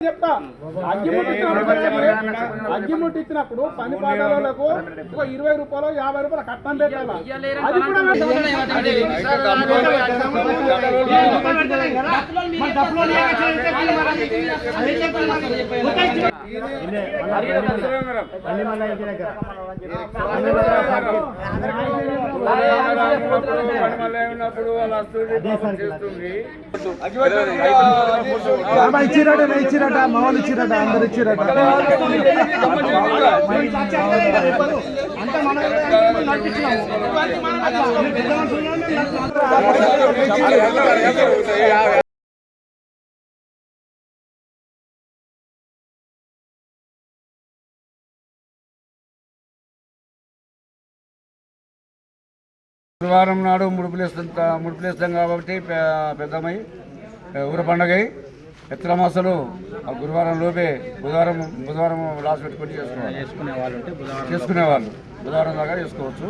చెప్తా. అగ్గిముట్టు ఇచ్చినప్పుడు పని పాదాలకు ఒక ఇరవై రూపాయలు యాభై రూపాయలు కట్టం పెట్టాలా? అది కూడా ఉన్నప్పుడు వాళ్ళు వస్తుంది ఇచ్చిరట ఇచ్చిరట మా వాళ్ళు ఇచ్చిరట అందరు ఇచ్చిరట. గురువారం నాడు ముడుపులేస్తా ముడుపులేస్తాం కాబట్టి పెద్దమై ఊర పండగ. ఎత్రమాసలు ఆ గురువారం లోపే బుధవారం బుధవారం లాస్ట్ పెట్టుకొని చేసుకోవాలి చేసుకునేవాళ్ళు. బుధవారం దాకా చేసుకోవచ్చు.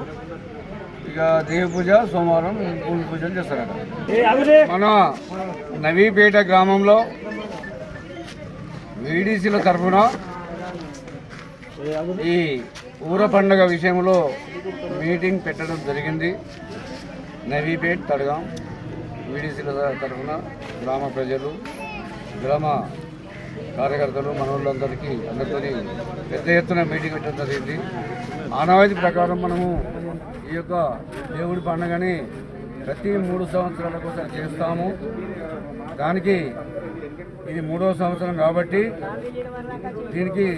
ఇక దేవి పూజ సోమవారం భూమి పూజలు చేస్తారట. మన నవీపేట గ్రామంలో వీడీసీల తరఫున ఈ ఊర పండుగ విషయంలో మీటింగ్ పెట్టడం జరిగింది. నవీపేట్ తడగాం వీడీసీల తరఫున గ్రామ ప్రజలు గ్రామ కార్యకర్తలు మనోళ్ళందరికీ అందరితో పెద్ద ఎత్తున మీటింగ్ పెట్టడం జరిగింది. ఆనవాయితీ ప్రకారం మనము ఈ యొక్క దేవుడి పండుగని ప్రతి మూడు సంవత్సరాలకు ఒకసారి చేస్తాము. దానికి ఇది మూడవ సంవత్సరం కాబట్టి దీనికి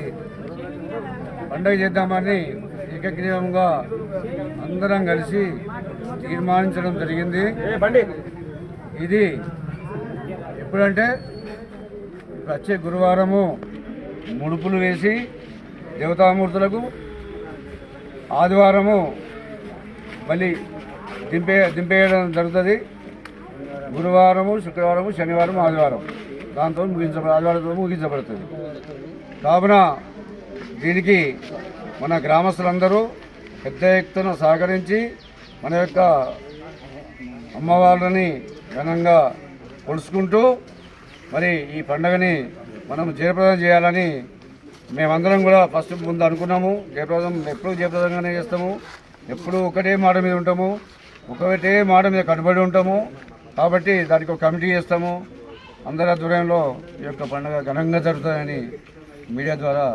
పండుగ చేద్దామని ఏకగ్రీవంగా అందరం కలిసి తీర్మానించడం జరిగింది. ఇది ఎప్పుడంటే వచ్చే గురువారము ముడుపులు వేసి దేవతామూర్తులకు ఆదివారము మళ్ళీ దింపే దింపేయడం జరుగుతుంది. గురువారము శుక్రవారము శనివారం ఆదివారం. దాంతో ముగించబ ఆదివారంతో ముగించబడుతుంది. కావున దీనికి మన గ్రామస్తులందరూ పెద్ద ఎత్తున సహకరించి మన యొక్క అమ్మవారిని ఘనంగా కొలుసుకుంటూ మరి ఈ పండుగని మనం జయప్రదం చేయాలని మేమందరం కూడా ఫస్ట్ ముందు అనుకున్నాము. జయప్రదం ఎప్పుడు జయప్రదంగానే చేస్తాము. ఎప్పుడు ఒకటే మాట మీద ఉంటాము. ఒకటే మాట మీద కట్టుబడి ఉంటాము. కాబట్టి దానికి ఒక కమిటీ చేస్తాము. అందరి ఆధ్వర్యంలో ఈ యొక్క పండుగ ఘనంగా జరుగుతుందని మీడియా ద్వారా